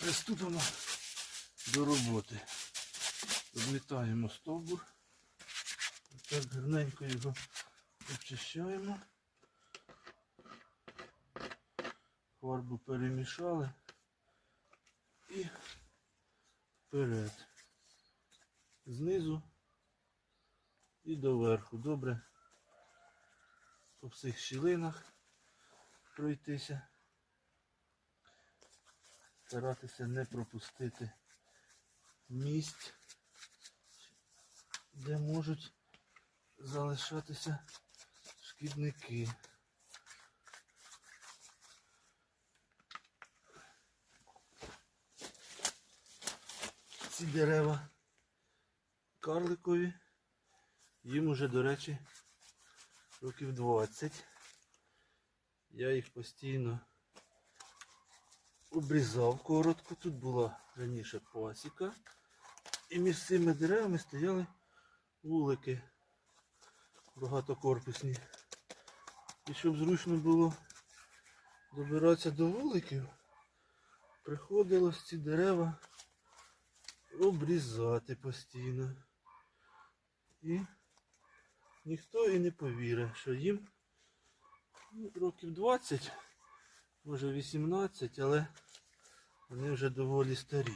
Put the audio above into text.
Приступимо до роботи. Обмітаємо стовбур. Так гарненько його обчищаємо. Фарбу перемішали і вперед. Знизу і доверху. Добре по всіх щілинах пройтися. Старатися не пропустити місць, де можуть залишатися шкідники. Ці дерева карликові, їм уже, до речі, років 20. Я їх постійно обрізав коротко. Тут була раніше пасіка. І між цими деревами стояли вулики багатокорпусні. І щоб зручно було добиратися до вуликів, приходилось ці дерева обрізати постійно. І ніхто і не повірить, що їм ну, років 20, може 18, але вони вже доволі старі.